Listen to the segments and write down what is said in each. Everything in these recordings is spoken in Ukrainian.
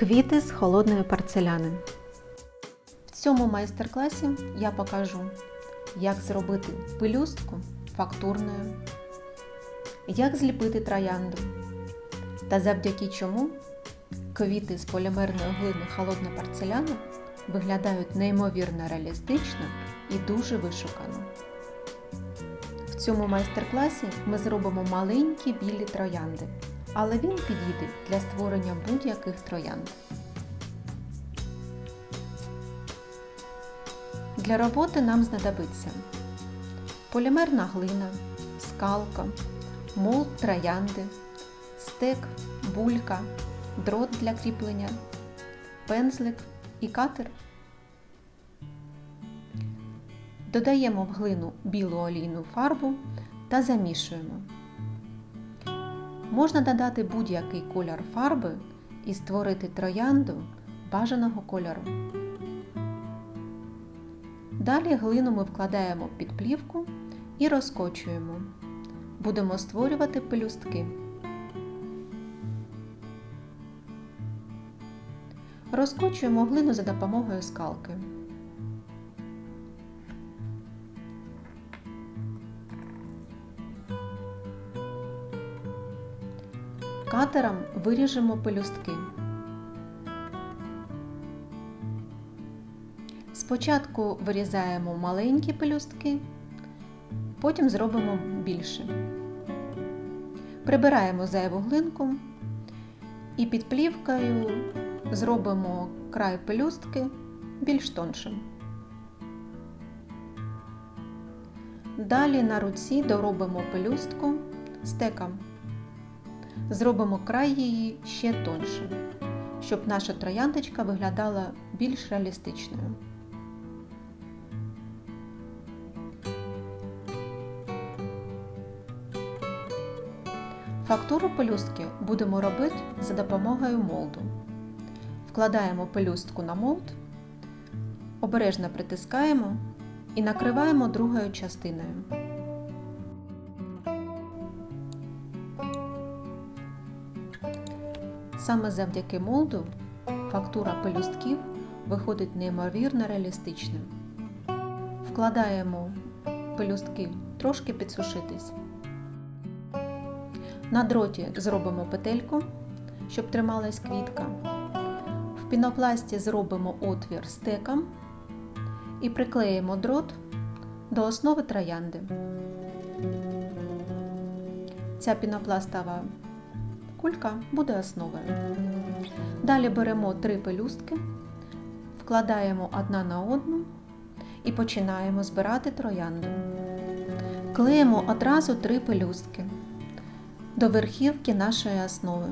Квіти з холодної порцеляни. В цьому майстер-класі я покажу, як зробити пелюстку фактурною, як зліпити троянду та завдяки чому квіти з полімерної глини холодна порцеляна виглядають неймовірно реалістично і дуже вишукано. В цьому майстер-класі ми зробимо маленькі білі троянди, але він підійде для створення будь-яких троянд. Для роботи нам знадобиться полімерна глина, скалка, молд троянди, стек, булька, дрот для кріплення, пензлик і катер. Додаємо в глину білу олійну фарбу та замішуємо. Можна додати будь-який колір фарби і створити троянду бажаного кольору. Далі глину ми вкладаємо під плівку і розкочуємо. Будемо створювати пелюстки. Розкочуємо глину за допомогою скалки. Катером виріжемо пелюстки. Спочатку вирізаємо маленькі пелюстки, потім зробимо більше. Прибираємо зайву глинку і під плівкою зробимо край пелюстки більш тоншим. Далі на руці доробимо пелюстку стеком. Зробимо край її ще тоншим, щоб наша трояндочка виглядала більш реалістичною. Фактуру пелюстки будемо робити за допомогою молду. Вкладаємо пелюстку на молд, обережно притискаємо і накриваємо другою частиною. Саме завдяки молду фактура пелюстків виходить неймовірно реалістичним. Вкладаємо пелюстки трошки підсушитись. На дроті зробимо петельку, щоб трималась квітка. В пінопласті зробимо отвір стеком і приклеїмо дрот до основи троянди. Ця пінопластова кулька буде основою. Далі беремо три пелюстки, вкладаємо одна на одну і починаємо збирати троянду. Клеїмо одразу три пелюстки до верхівки нашої основи.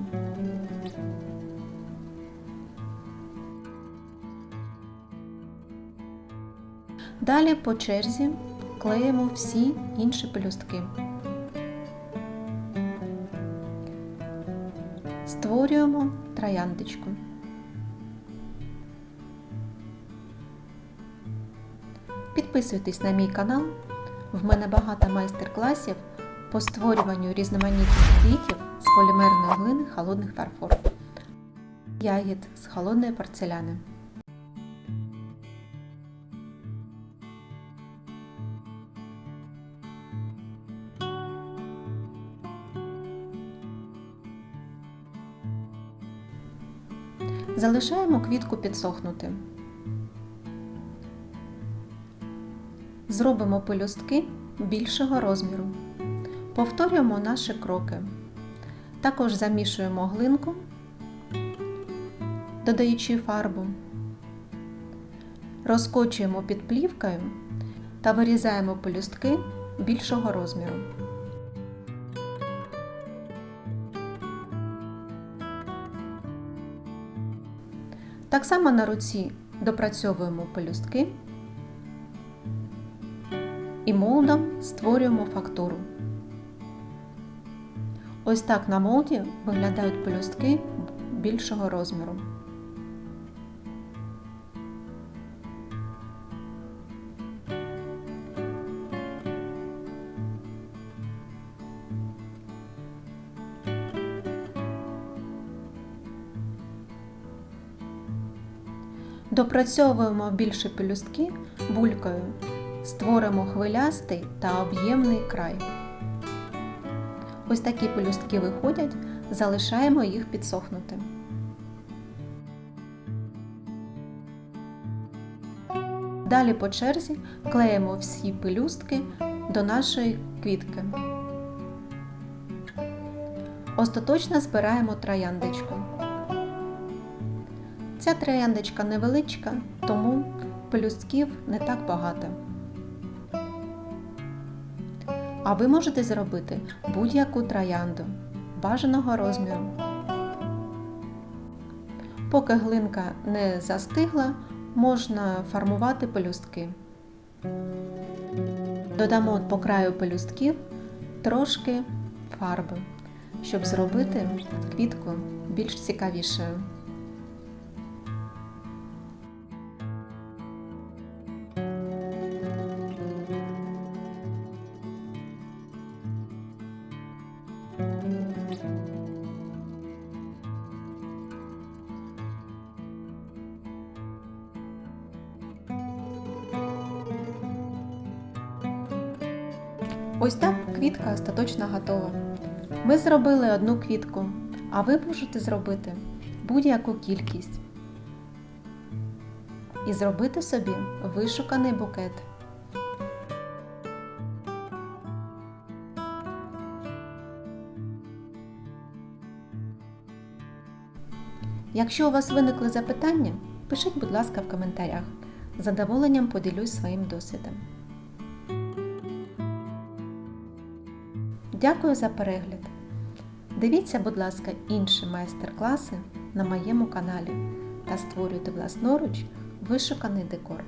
Далі по черзі клеїмо всі інші пелюстки. Створюємо трояндочку. Підписуйтесь на мій канал. В мене багато майстер-класів по створюванню різноманітних квітів з полімерної глини холодних фарфор. Ягід з холодної порцеляни. Залишаємо квітку підсохнути. Зробимо пелюстки більшого розміру. Повторюємо наші кроки. Також замішуємо глинку, додаючи фарбу, розкочуємо під плівкою та вирізаємо пелюстки більшого розміру. Так само на руці допрацьовуємо пелюстки і молдом створюємо фактуру. Ось так на молді виглядають пелюстки більшого розміру. Допрацьовуємо більше пелюстки булькою. Створимо хвилястий та об'ємний край. Ось такі пелюстки виходять, залишаємо їх підсохнути. Далі по черзі клеїмо всі пелюстки до нашої квітки. Остаточно збираємо трояндочку. Ця трояндочка невеличка, тому пелюстків не так багато. А ви можете зробити будь-яку троянду бажаного розміру. Поки глинка не застигла, можна формувати пелюстки. Додамо по краю пелюстків трошки фарби, щоб зробити квітку більш цікавішою. Ось так квітка остаточно готова. Ми зробили одну квітку, а ви можете зробити будь-яку кількість і зробити собі вишуканий букет. Якщо у вас виникли запитання, пишіть, будь ласка, в коментарях. З задоволенням поділюсь своїм досвідом. Дякую за перегляд! Дивіться, будь ласка, інші майстер-класи на моєму каналі та створюйте власноруч вишуканий декор.